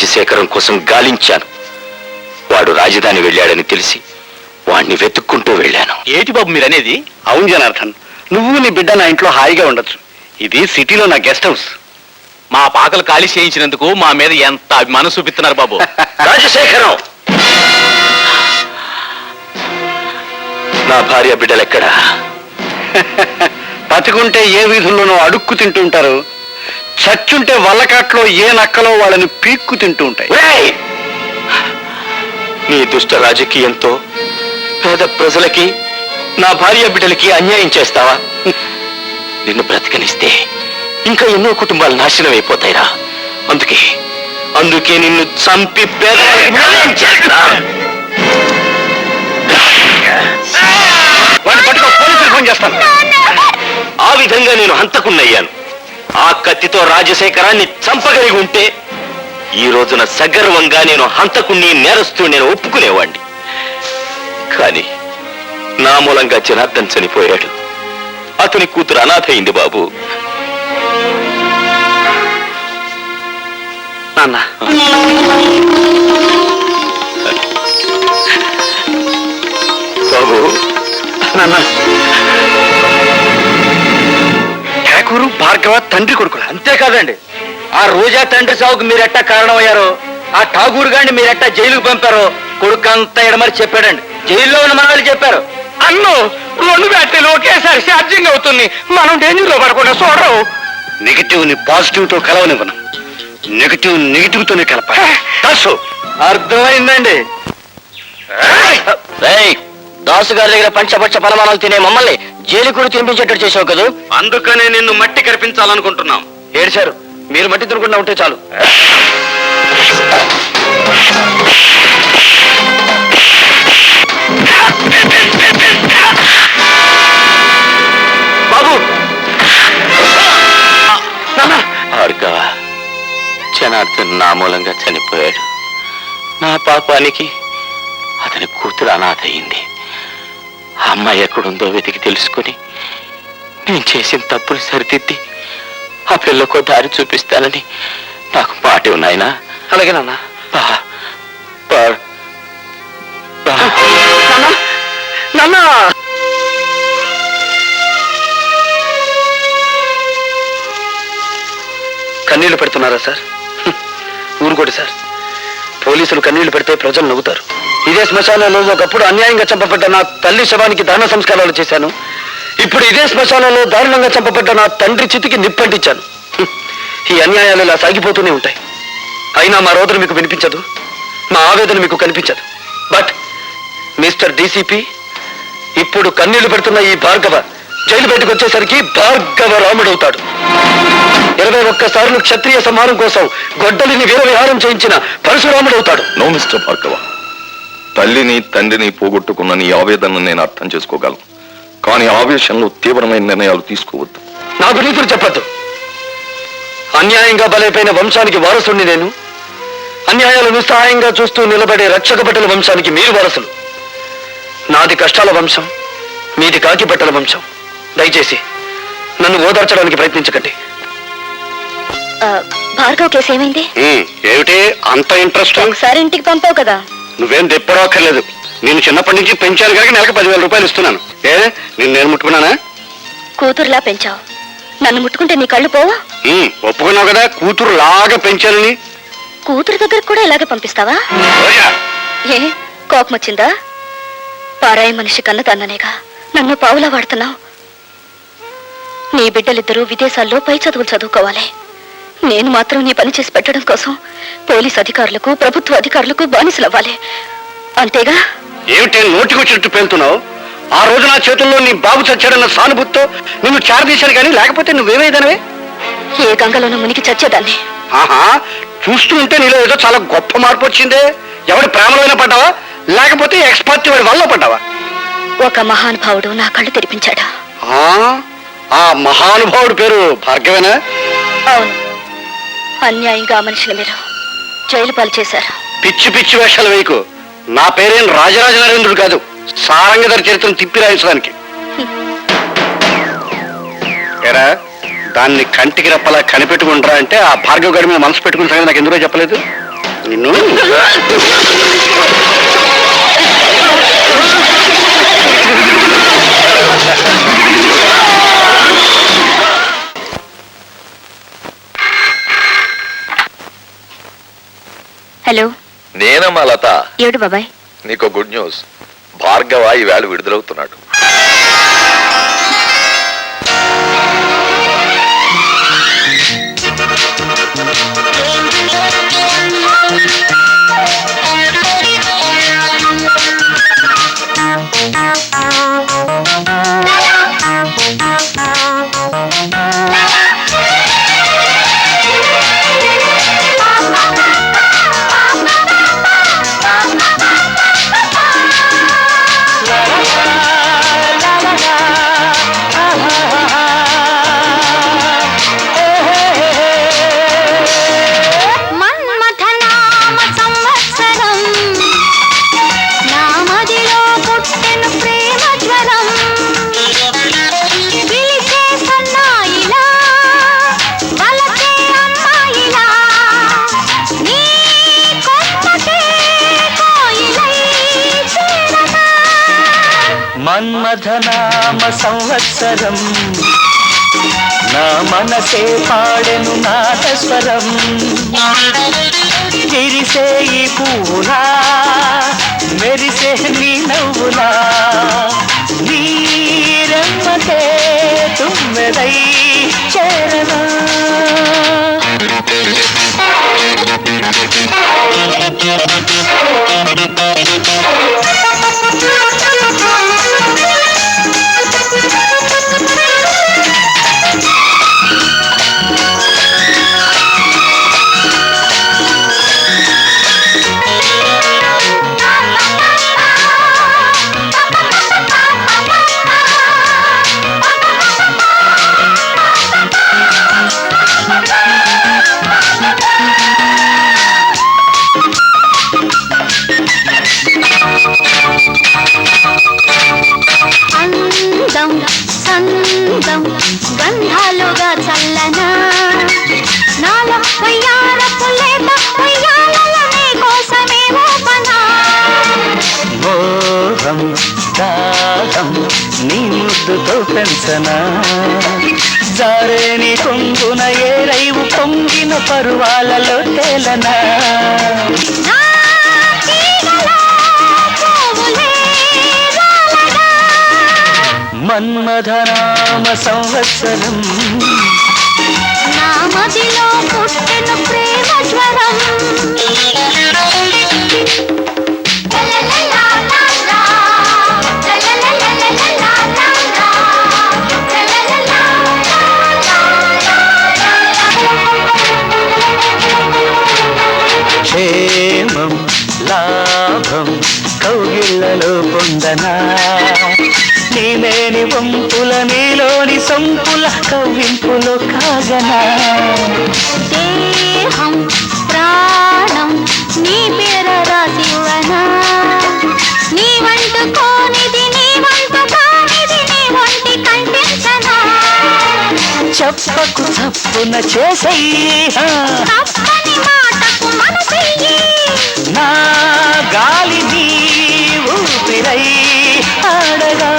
రాజశేఖరం కోసం గాలించాను. వాడు రాజధాని వెళ్ళాడని తెలిసి వాణ్ణి వెతుక్కుంటూ వెళ్ళాను. ఏటి బాబు మీరు అనేది అవును జనార్దన్ నువ్వు నీ బిడ్డ నా ఇంట్లో హాయిగా ఉండొచ్చు. ఇది సిటీలో నా గెస్ట్ హౌస్. మా పాకలు ఖాళీ చేయించినందుకు మా మీద ఎంత అభిమానం చూపిస్తున్నారు బాబు? రాజశేఖరం! నా భార్య బిడ్డలెక్కడా? బతికుంటే ఏ వీధుల్లోనో అడుక్కు తింటుంటారు. చచ్చుంటే వల్లకాట్లో ఏ నక్కలో వాళ్ళని పీక్కు తింటూ ఉంటాయి! నీ దుష్ట రాజకీయంతో పేద ప్రజలకి నా భార్య బిడ్డలకి అన్యాయం చేస్తావా? నిన్ను బ్రతకనిస్తే ఇంకా ఎన్నో కుటుంబాలు నాశనం అయిపోతాయిరా. అందుకే అందుకే నిన్ను చంపి పట్టుకో పోలీసులు ఫోన్ చేస్తాను. ఆ విధంగా నేను హంతకున్నయ్యాను ఆ కత్తితో రాజశేఖరాన్ని చంపగలిగి ఉంటే ఈ రోజున సగర్వంగా నేను హంతకుణ్ణి నేరస్తూ నేను ఒప్పుకునేవాణ్ణి. కానీ నా మూలంగా జనార్దన్ చనిపోయాడు. అతని కూతురు అనాథ అయింది బాబు. నాన్న. బాబు. నాన్న. ఠాకూరు భార్గవ తండ్రి కొడుకుల. అంతేకాదండి ఆ రోజా తండ్రి సాగుకు మీరెట్టా కారణమయ్యారో ఆ ఠాగూర్ గారిని మీరెట్టా జైలుకు పంపారో కొడుకు అంతా ఎడమరి చెప్పాడండి. జైల్లో ఉన్న మనవాళ్ళు చెప్పారు. అన్ను రెండు బ్యాటరీలు ఒకేసారి ఛార్జింగ్ అవుతుంది. మనం డేంజర్లో పడకుండా చూడరు. నెగిటివ్ని పాజిటివ్తో కలవనివ్వను. నెగిటివ్ నెగిటివ్ తోనే కలపాలి దాసు. అర్థమైందండి. దాసు గారి దగ్గర పంచపక్ష పరమాణాలు తినే మమ్మల్ని జైలు కూడా తినిపించేటట్టు చేసావు కదా? అందుకనే నిన్ను మట్టి కనిపించాలనుకుంటున్నాం ఏడిచారు మీరు మట్టి తినకుండా ఉంటే చాలు. బాబు! జనార్దన్ నా మూలంగా చనిపోయాడు. నా పాపానికి అతని కూతురు అనాథ అయింది. అమ్మాయి ఎక్కడుందో వెతికి తెలుసుకుని నేను చేసిన తప్పులు సరిదిద్ది ఆ పిల్లకు దారి చూపిస్తానని నాకు మాట ఉన్నాయన అలాగే నాన్న. నాన్న కన్నీళ్ళు పెడుతున్నారా సార్. ఊరుకోటి సార్. పోలీసులు కన్నీళ్ళు పెడితే ప్రజలు నవ్వుతారు. ఇదే శ్మశానంలో ఒకప్పుడు అన్యాయంగా చంపబడ్డ నా తల్లి శవానికి దహన సంస్కారాలు చేశాను. ఇప్పుడు ఇదే శ్మశానంలో దారుణంగా చంపబడ్డ నా తండ్రి చితికి నిప్పంటించాను. ఈ అన్యాయాలు ఇలా సాగిపోతూనే ఉంటాయి. అయినా మా రోదన మీకు వినిపించదు మా ఆవేదన మీకు కనిపించదు. బట్ మిస్టర్ డీసీపీ ఇప్పుడు కన్నీళ్ళు పెడుతున్న ఈ భార్గవ జైలు బయటకు వచ్చేసరికి భార్గవ రాముడవుతాడు. ఇరవై ఒక్కసార్లు క్షత్రియ సంహారం కోసం గొడ్డలిని వీర విహారం చేయించిన పరశురాముడవుతాడు. No mister Bhargava. తల్లిని తండ్రిని పోగొట్టుకున్న నీ ఆవేదనను నేను అర్థం చేసుకోగలను. కానీ ఆవేశంలో తీవ్రమైన నిర్ణయాలు తీసుకోవద్దు. నాకు నీతులు చెప్పద్దు. అన్యాయంగా బలైపోయిన వంశానికి వారసుని నేను. అన్యాయాలు నిస్సహాయంగా చూస్తూ నిలబడే రక్షక బట్టల వంశానికి మీరు వారసులు. నాది కష్టాల వంశం మీది కాకి బట్టల వంశం. దయచేసి నన్ను ఓదార్చడానికి ప్రయత్నించకండి. భార్గవ్ కేసు ఏమైంది? ఏమిటి? అంత ఇంట్రెస్ట్? ఒకసారి ఇంటికి పంపావు కదా. నువ్వేం తెప్పడక్కర్లేదు నేను చిన్నప్పటి నుంచి పెంచాను కనుక నెలకు పదివేల రూపాయలు ఇస్తున్నాను. ఏ? నేను నేను ముట్టుకున్నానా? కూతురులా పెంచావు. నన్ను ముట్టుకుంటే నీ కళ్ళు పోవా? ఒప్పుకున్నావు కదా కూతురు లాగా పెంచాలని. కూతురు దగ్గరకు కూడా ఇలాగే పంపిస్తావా? ఏ కోపం వచ్చిందా పారాయి మనిషి కన్న తన్ననేగా నన్ను పావులా వాడుతున్నావు. నీ బిడ్డలిద్దరూ విదేశాల్లో పై చదువులు చదువుకోవాలి. నేను మాత్రం నీ పని చేసి పెట్టడం కోసం పోలీస్ అధికారులకు ప్రభుత్వ అధికారులకు బానిసలవ్వాలి. అంతేగా? ఏమిటి నోటికి వచ్చినట్టు పేలుతున్నావు? ఆ రోజు నా చేతుల్లో నీ బాబు చచ్చాడన్న సానుభూతితో నిన్ను చారదీశాను కానీ లేకపోతే నువ్వేమైదానవే? ఏ గంగలోనూ మునిగి చచ్చేదాన్ని. ఆహా చూస్తూ ఉంటే నీలో ఏదో చాలా గొప్ప మార్పు వచ్చిందే. ఎవడి ప్రేమలోనే పడ్డావా? లేకపోతే ఎక్స్పర్ట్ వాడి వల్ల పడ్డావా? ఒక మహానుభావుడు నా కళ్ళు తెరిపించాడు. ఆ, ఆ మహానుభావుడి పేరు భార్గవేనా? అవును. అన్యాయంగా ఆ మనిషిని మీరు జైలు పాలు చేశారు. పిచ్చి పిచ్చి వేషాలు వేయకు. నా పేరేం రాజరాజ నరేంద్రుడు కాదు సారంగధర చరిత్రను తిప్పి రాయించడానికి. ఎరా దాన్ని కంటికి రెప్పలా కనిపెట్టుకుంటారా అంటే ఆ భార్గవ గడి మీద మనసు పెట్టుకుని సంగతి నాకు ఎందుకో చెప్పలేదు? నిన్ను? హలో. నేనమ్మా లత. ఏడు బాబాయ్? నీకు గుడ్ న్యూస్. భార్గవ ఈవేళ విడుదలవుతున్నాడు. మన్మథనామ సంవత్సరం. నా మనసే పాడెను నాదస్వరం. విరిసే ఈ పూలా మెరిసే నీ నవ్వులా నీ రెమ్మకే తుమ్మెదై సందం గంధాలుగా చల్లనా? మోహం దాహం నీ ముద్దుతో పెంచనా? జారేని కొంగున ఏ రైవు పొంగిన పరువాలలో తేలనా? మన్మధనామ సంవత్సరం. నామదిలో పుట్టిన ప్రేమ జ్వరం. సొంపుల కవ్వింపులో కాగనా? దేహం ప్రాణం నీ పేర రాసివనా నీ వంటు కోనిది నీ వంటు కానిది నీ వంటి కంటించనా చెప్పకు తప్పున చేసయ్యా తప్పని మాటకు మనసెయ్యి. నా గాలి నీ ఊపిరై ఆడగా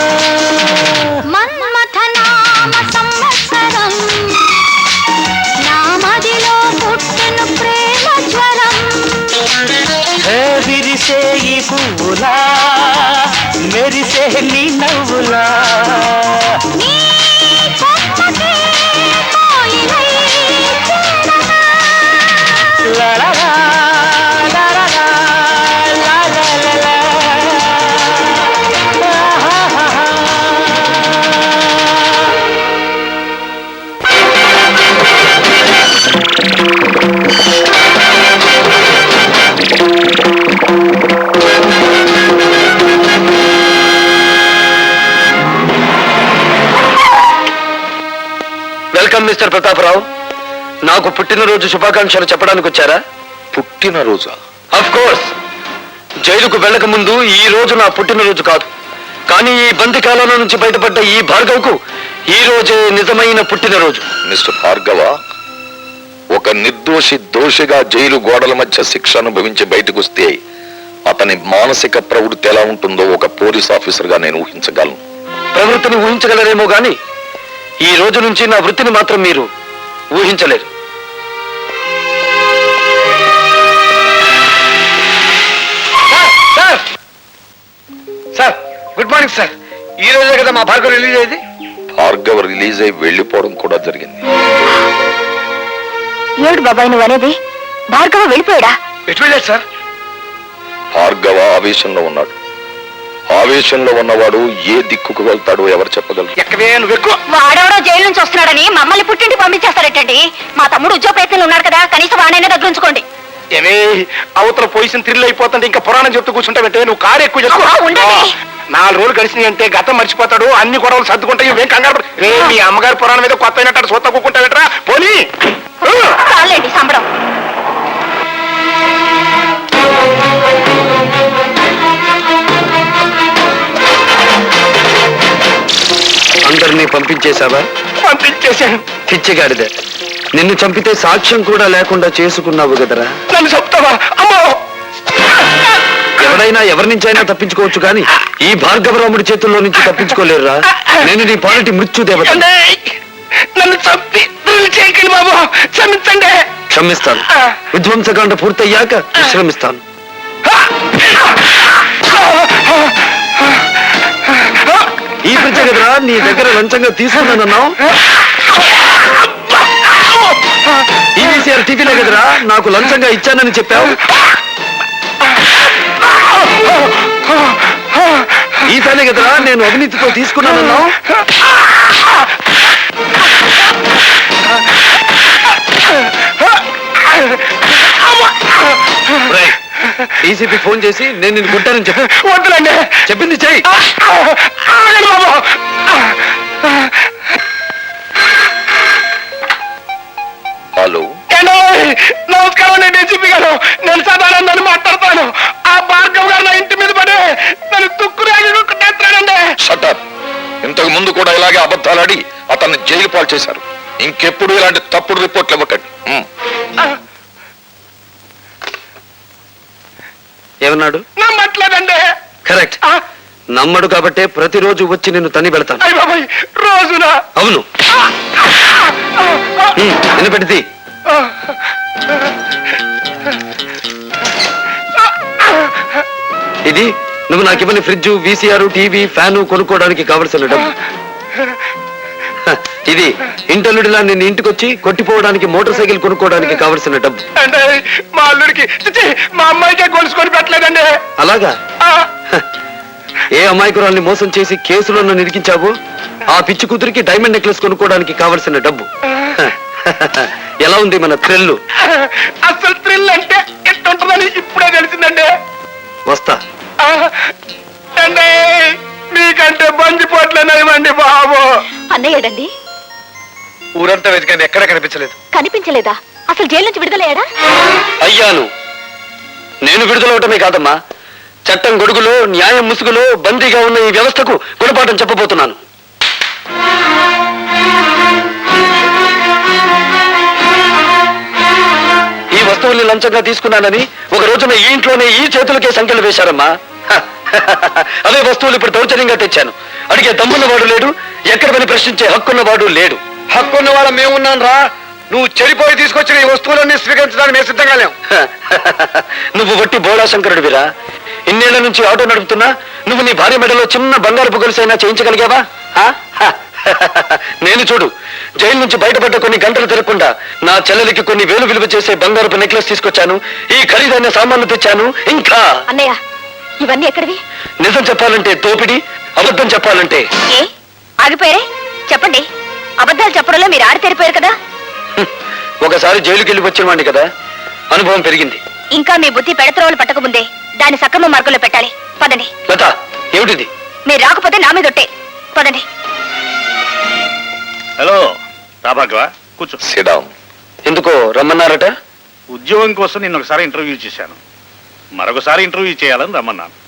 మిస్టర్ ప్రతాపరావు? నాకు పుట్టినరోజు శుభాకాంక్షలు చెప్పడానికి వచ్చారా? పుట్టినరోజా? అఫ్ కోర్స్ జైలుకు వెళ్ళక ముందు ఈ రోజు నా పుట్టినరోజు కాదు. కానీ ఈ బందికాలంలో నుంచి బయటపడ్డ ఈ భార్గవ్కు ఈ రోజే నిజమైన పుట్టినరోజు. మిస్టర్ భార్గవ ఒక నిర్దోషి దోషిగా జైలు గోడల మధ్య శిక్ష అనుభవించి బయటకు వస్తే అతని మానసిక ప్రవృత్తి ఎలా ఉంటుందో ఒక పోలీస్ ఆఫీసర్గా నేను ఊహించగలను. ప్రవృత్తిని ఊహించగలరేమో గాని ఈ రోజు నుంచి నా వృత్తిని మాత్రం మీరు ఊహించలేరు. Sir sir! Good morning sir. ఈ రోజే కదా మా భార్గవ్ రిలీజ్ అయింది భార్గవ్ రిలీజ్ అయి వెళ్ళిపోవడం కూడా జరిగింది. ఏడు బాబాయ్ నువ్వు అనేది భార్గవ వెళ్ళిపోయాడా? ఎటు వెళ్ళాడు సార్? భార్గవ ఆవేశంలో ఉన్నాడు. ఆవేశంలో ఉన్నవాడు ఏ దిక్కుకు వెళ్తాడో ఎవరు చెప్పగలరు? ఎక్కవే నువ్వు ఎక్కువ. వాడెవడో జైలు నుంచి వస్తున్నాడని మమ్మల్ని పుట్టింటి పంపించేస్తారటండి? మా తమ్ముడు ఉద్యోగ ప్రయత్నంలో ఉన్నాడు కదా కనీసం వాడైనా దగ్గర ఉంచుకోండి. ఏమే అవతల పొజిషన్ థ్రిల్ అయిపోతుంటే ఇంకా పురాణం చెప్తూ కూర్చుంటావంటే నువ్వు కారు ఎక్కువ అబ్బా. ఆ, నాలుగు రోజులు గడిచినాయి అంటే గతం మర్చిపోతాడు అన్ని గొడవలు సర్దుకుంటాయి ఇవేం కంగారు పడ- రే మీ అమ్మగారి పురాణం మీద కొత్త అయినట్టు సొత్త కూకుంటావేట్రా పోనీ. చాలండి సంబరం. పంపించేశావా? పంపించేశాను. పిచ్చిగాడిదే. నిన్ను చంపితే సాక్ష్యం కూడా లేకుండా చేసుకున్నావు కదరా. నన్ను చెప్తావా? అమ్మో! ఎవడైనా ఎవరి నుంచైనా తప్పించుకోవచ్చు కానీ ఈ భార్గవరాముడి చేతుల్లో నుంచి తప్పించుకోలేరురా. నేను నీ పాలిటి మృత్యు దేవత అండే, నన్ను చంపి చేయకండి బాబు. క్షమించండి. క్షమిస్తాను. విధ్వంసకాండ పూర్తయ్యాక విశ్రమిస్తాను. ఈ ఫ్రిడ్జ్ కదరా నీ దగ్గర లంచంగా తీసుకున్నానన్నావు? ఈవీసీఆర్ టీవీలో కదరా? నాకు లంచంగా ఇచ్చానని చెప్పావు? ఈతనే కదరా? నేను అవినీతితో తీసుకున్నానన్నావు? డీసీపీ ఫోన్ చేసి నేను నిన్ను కొట్టానని చెప్పు. వద్దులండి. చెప్పింది చెయ్యి. ఆగండి బాబు. హలో. ఏంటో నమస్కారం నేను డీసీపీ గారు. నేను సదానందని మాట్లాడతాను. ఆ భార్గవ్ గారు నా ఇంటి మీద పడి నన్ను తుక్కురాగి కొట్టేస్తాడండి ఇంతకు ముందు కూడా ఇలాగే అబద్ధాలాడి అతన్ని జైలు పాలు చేశారు. ఇంకెప్పుడు ఇలాంటి తప్పుడు రిపోర్ట్లు ఇవ్వకండి. ఉమ్. ఏమన్నాడు? నమ్మట్లేదండి. కరెక్ట్. నమ్మడు కాబట్టే ప్రతిరోజు వచ్చి నిన్ను తని పెడతాను. రోజున? అవును. వినపెడితే ఇది నువ్వు నాకు ఇవ్వని ఫ్రిడ్జ్ వీసీఆర్ టీవీ ఫ్యాను కొనుక్కోవడానికి కావలసిన డబ్బు. ఇది. ఇంటల్లుడిలా నేను ఇంటికొచ్చి కొట్టిపోవడానికి మోటార్ సైకిల్ కొనుక్కోవడానికి కావలసిన డబ్బు. అంటే మా అల్లుడికి చిచి, మా అమ్మాయికే గొలుసుకొని పెట్టలేదండి. అలాగా? ఆ, హ, ఏ అమాయకురాల్ని మోసం చేసి కేసులో నన్ను ఇరికించావు? ఆ పిచ్చి కూతురికి డైమండ్ నెక్లెస్ కొనుక్కోవడానికి కావలసిన డబ్బు. ఎలా ఉంది మన థ్రిల్లు? అసలు థ్రిల్ అంటే ఎట్టుంటుందని ఇప్పుడే తెలిసిందండి. వస్తా. ఆ, అండి మీకంటే బందిపోట్లేనివ్వండి బాబు. అన్నయ్యడండి ఊరంతా వెతికాను ఎక్కడ కనిపించలేదు. కనిపించలేదా? అసలు జైలు నుంచి విడుదలయ్యాడా? అయ్యాను. నేను విడుదలవటమే కాదమ్మా. చట్టం గొడుగులో న్యాయం ముసుగులో బందీగా ఉన్న ఈ వ్యవస్థకు గుణపాఠం చెప్పబోతున్నాను. ఈ వస్తువుల్ని లంచంగా తీసుకున్నానని ఒక రోజున ఈ ఇంట్లోనే ఈ చేతులకే సంఖ్యలు వేశారమ్మా. అవే వస్తువులు ఇప్పుడు దౌర్జన్యంగా తెచ్చాను. అడిగే దమ్మున్నవాడు లేడు ఎక్కడ పని ప్రశ్నించే హక్కున్నవాడు లేడు. హక్కున్న వాళ్ళ మేమున్నాం రా నువ్వు చెడిపోయి తీసుకొచ్చిన ఈ వస్తువులన్నీ స్వీకరించడానికి మేము సిద్ధంగా లేం. నువ్వు వట్టి బోళా శంకరుడివిరా ఇన్నేళ్ళ నుంచి ఆటో నడుపుతున్నా నువ్వు నీ భార్య మెడలో చిన్న బంగారు పొగలుసైనా చేయించగలిగావా. నేను చూడు జైలు నుంచి బయటపడ్డ కొన్ని గంటలు తిరగకుండా నా చెల్లెలికి కొన్ని వేలు విలువ చేసే బంగారపు నెక్లెస్ తీసుకొచ్చాను ఈ ఖరీదైన సామాన్లు తెచ్చాను ఇంకా. అన్నయ్య ఇవన్నీ ఎక్కడివి? నిజం చెప్పాలంటే దోపిడి అబద్ధం చెప్పాలంటే. ఆగిపోయారే? చెప్పండి. అబద్ధాలు చెప్పడంలో మీరు ఆడితేరిపోయారు కదా? హ్మ్, ఒకసారి జైలుకి వెళ్ళి వచ్చిన వాడిని కదా అనుభవం పెరిగింది. ఇంకా మీ బుద్ధి పెడత్రోవలు పట్టకముందే దాన్ని సక్రమ మార్గంలో పెట్టాలి. పదండి. లత ఏమిటిది? మీరు రాకపోతే నా మీద ఒట్టే. పదండి. హలో రాభాగ్వ కూర్చో. సిడాం ఎందుకో రమ్మన్నారట? ఉద్యోగం కోసం నిన్న ఒకసారి ఇంటర్వ్యూ చేశాను. మరొకసారి ఇంటర్వ్యూ చేయాలని రమ్మన్నాను.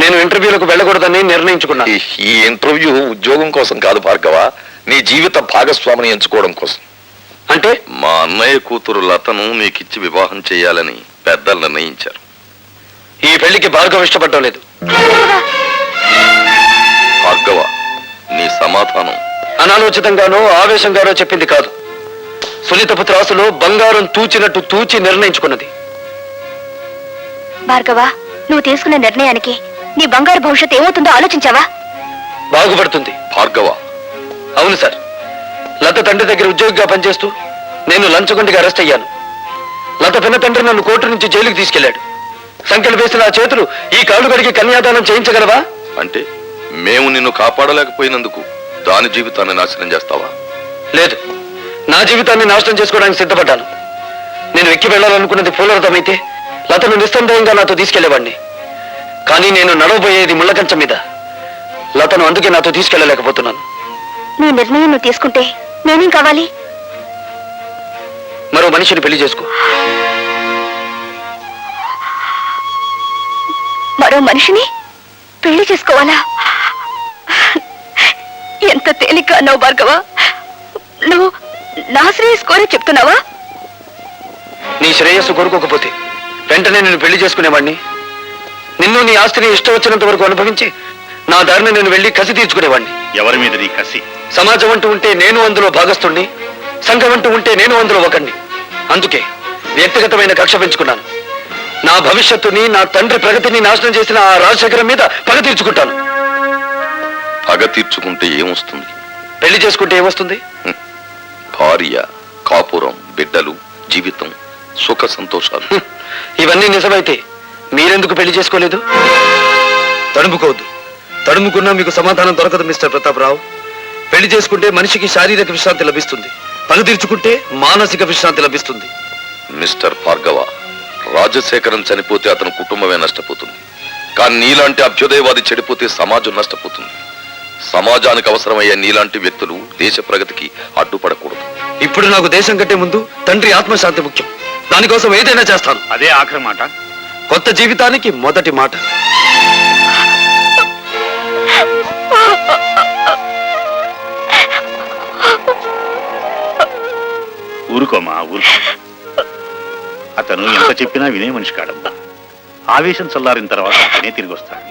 నేను ఇంటర్వ్యూలకు వెళ్ళకూడదని నిర్ణయించుకున్నాను ఈ- ఈ ఇంటర్వ్యూ ఉద్యోగం కోసం కాదు భార్గవ. నీ జీవిత భాగస్వామిని ఎంచుకోవడం కోసం. అంటే? మా అన్నయ్య కూతురు లతను మీకిచ్చి వివాహం చేయాలని పెద్దలు నిర్ణయించారు. ఈ పెళ్ళికి భార్గవ ఇష్టపడడం లేదు. భార్గవ నీ సమాధానం. అనాలోచితంగానో ఆవేశంగానో చెప్పింది కాదు. సునీతపు త్రాసులో బంగారం తూచినట్టు తూచి నిర్ణయించుకున్నది. భార్గవ నువ్వు తీసుకున్న నిర్ణయానికి నీ బంగారు భవిష్యత్తు ఏమవుతుందో ఆలోచించావా? బాగుపడుతుంది. భార్గవ అవును సార్. లత తండ్రి దగ్గర ఉద్యోగిగా పనిచేస్తూ నేను లంచగొండిగా అరెస్ట్ అయ్యాను. లత పిన్న తండ్రి నన్ను కోర్టు నుంచి జైలుకి తీసుకెళ్ళాడు సంఖ్యలు వేసిన ఆ చేతులు ఈ కాళ్ళు కడిగి కన్యాదానం చేయించగలవా? అంటే మేము నిన్ను కాపాడలేకపోయినందుకు దాని జీవితాన్ని నాశనం చేస్తావా? లేదు. నా జీవితాన్ని నాశనం చేసుకోవడానికి సిద్ధపడ్డాను. నేను ఎక్కి వెళ్ళాలనుకున్నది పూలరథమైతే లతను నిస్సందేహంగా నాతో తీసుకెళ్ళేవాడిని కానీ నేను నడవబోయేది ముళ్ళకంచం మీద. లతను అందుకే నాతో తీసుకెళ్ళలేకపోతున్నాను. నీ నిర్ణయం నువ్వు తీసుకుంటే నేనేం కావాలి? మరో మనిషిని పెళ్ళి చేసుకో. మరో మనిషిని పెళ్ళి చేసుకోవాలా? ఎంత తేలిక అన్నావు భార్గవ? నువ్వు నా శ్రేయస్ కోరే చెప్తున్నావా? నీ శ్రేయస్సు కోరుకోకపోతే వెంటనే నేను పెళ్ళి చేసుకునేవాడిని నిన్ను నీ ఆస్తిని ఇష్టం వచ్చినంత వరకు అనుభవించి నా దారిని నేను వెళ్ళి కసి తీర్చుకునేవాడిని ఎవరి మీద నీ కసి? సమాజం అంటూ ఉంటే నేను అందులో భాగస్తుణ్ణి సంఘం అంటూ ఉంటే నేను అందులో ఒకణ్ణి. అందుకే వ్యక్తిగతమైన కక్ష పెంచుకున్నాను. నా భవిష్యత్తుని నా తండ్రి ప్రగతిని నాశనం చేసిన ఆ రాజశేఖరం మీద పగ తీర్చుకుంటాను. పగ తీర్చుకుంటే ఏమొస్తుంది? పెళ్ళి చేసుకుంటే ఏమొస్తుంది? భార్య కాపురం బిడ్డలు జీవితం సుఖ సంతోషాలు. ఇవన్నీ నిజమైతే మీరెందుకు పెళ్ళి చేసుకోలేదు? తడుముకోవద్దు. తడుముకున్నా మీకు సమాధానం దొరకదు మిస్టర్ ప్రతాపరావు. పెళ్ళి చేసుకుంటే మనిషికి శారీరక విశ్రాంతి లభిస్తుంది. పగ తీర్చుకుంటే మానసిక విశ్రాంతి లభిస్తుంది. మిస్టర్ భార్గవ రాజశేఖరం చనిపోతే అతని కుటుంబమే నష్టపోతుంది. కానీ నీలాంటి అభ్యుదయవాది చెడిపోతే సమాజం నష్టపోతుంది. సమాజానికి అవసరమయ్యే నీలాంటి వ్యక్తులు దేశ ప్రగతికి అడ్డుపడకూడదు. ఇప్పుడు నాకు దేశం కంటే ముందు తండ్రి ఆత్మశాంతి ముఖ్యం. దానికోసం ఏదైనా చేస్తాను. అదే ఆఖరి మాట. కొత్త జీవితానికి మొదటి మాట. ఊరుకోమా ఊరుకో. అతను ఎంత చెప్పినా వినే మనిషి కాడమ్మా. ఆవేశం చల్లారిన తర్వాత అతనే తిరిగి వస్తాడు.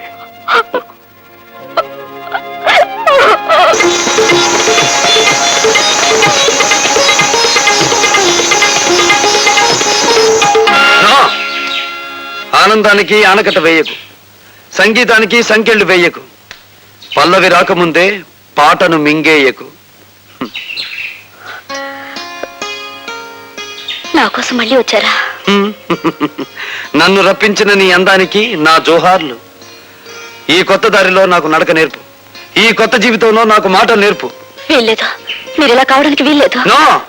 ఆనందానికి ఆనకట వేయకు. సంగీతానికి సంకెళ్ళు వేయకు. పల్లవి రాకముందే పాటను మింగేయకు. నా కోసం మళ్ళీ వచ్చారా. నన్ను రప్పించిన నీ అందానికి నా జోహార్లు. ఈ కొత్త దారిలో నాకు నడక నేర్పు. ఈ కొత్త జీవితంలో నాకు మాట నేర్పు. వీల్లేదు. మీరు ఇలా కావడానికి వీల్లేదు. నో!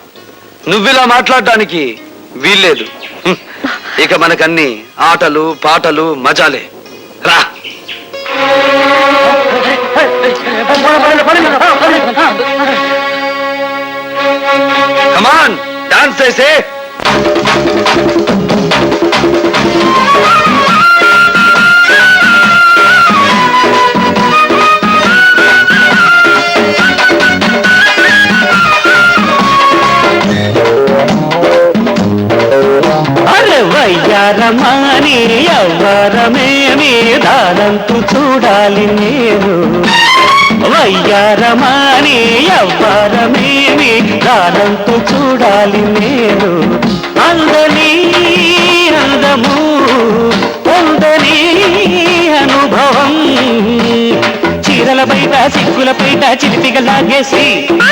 నువ్విలా మాట్లాడడానికి వీల్లేదు. ఇక మనకన్ని ఆటలు పాటలు మజాలే. రా! Come on! డాన్స్ చేసే Thank you. చిలిపిగా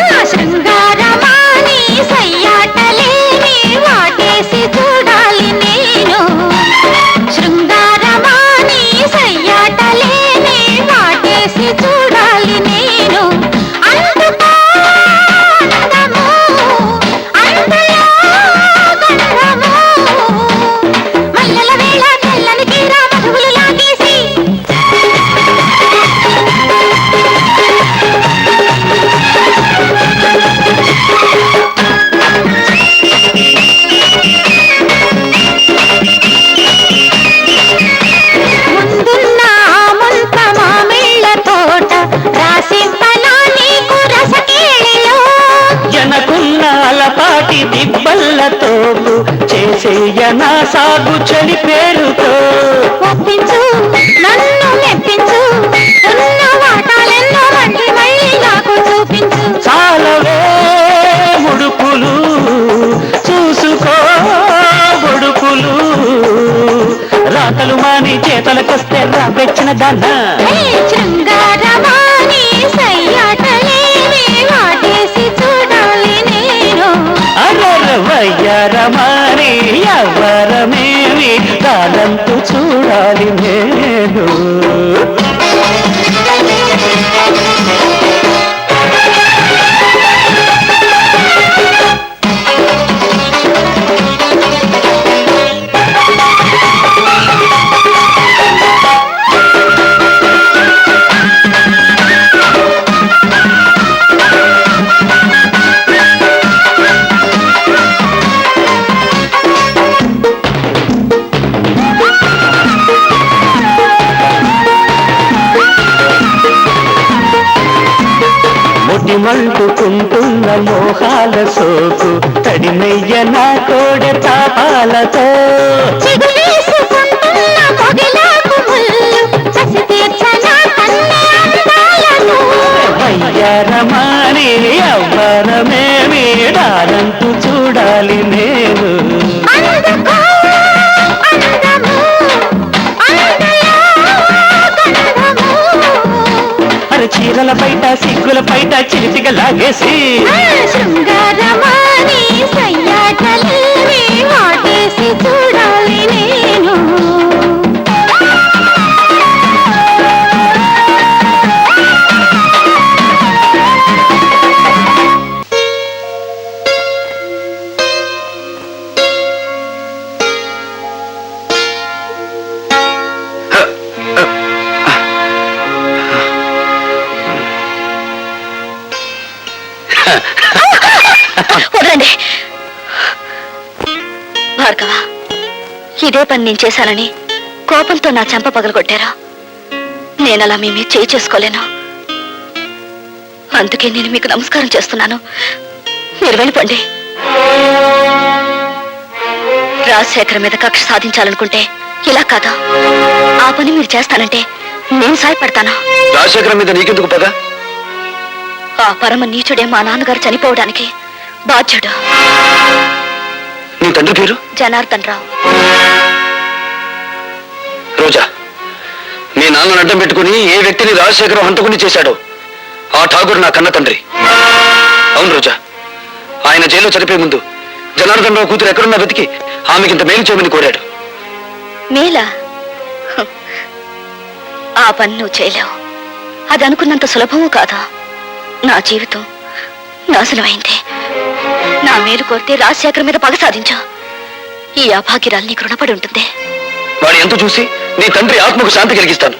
చెలి పేరుతో. ఒప్పించు నన్ను మెప్పించు ఉన్న వాటాలెన్నో మళ్ళీ మళ్ళీ నాకు చూపించు. చాలవే ముడుపులు చూసుకో ముడుపులు రాతలు మాని చేతలకొస్తే రాబెచ్చిన దాన్న శృంగారమాని సయ్యాటలేని అరవయ్యారమాని ఎవరమేమి చూడాలి నేను మోహాల సోకు తడిమెయ్య నా కోడె దానంతు చూడాలి నేను అర చీరల బయట సిగ్గుల బయట చిలిపిగా లాగేసి. భార్గవ ఇదే పని నేను చేశానని కోపంతో నా చెంప పగలగొట్టారా? నేను అలా మీ మీద చేయి చేసుకోలేను. అందుకే నేను మీకు నమస్కారం చేస్తున్నాను. మీరు వెళ్ళిపోండి. రాజశేఖర్ మీద కక్ష సాధించాలనుకుంటే ఇలా కాదా. ఆ పని మీరు చేస్తానంటే నేను సాయపడతాను. రాజశేఖరం మీద నీకెందుకు పద ఆ పరమ నీచుడే మా నాన్నగారు చనిపోవడానికి బాధ్యుడు. నీ తండ్రి పేరు? జనార్దన్ రావు. రోజా మీ నాన్నను అడ్డం పెట్టుకుని ఏ వ్యక్తిని రాజశేఖరం హంతకుని చేశాడో ఆ ఠాగూర్ నా కన్న తండ్రి. అవును రోజా ఆయన జైల్లో చనిపోయే ముందు జనార్దన్ రావు కూతురు ఎక్కడున్నా వెతికి ఆమెకి ఇంత మేలు చేయమని కోరాడు. మేలా. ఆ పని నువ్వు చేయలేవు. అది అనుకున్నంత సులభము కాదా? నా జీవితం నాశనమైంది. నా మేలు కోరితే రాజశేఖర్ మీద పగ సాధించా. ఈ అభాగ్యరాలు నీకు రుణపడి ఉంటుంది. వాడు ఎంత చూసి నీ తండ్రి ఆత్మకు శాంతి కలిగిస్తాను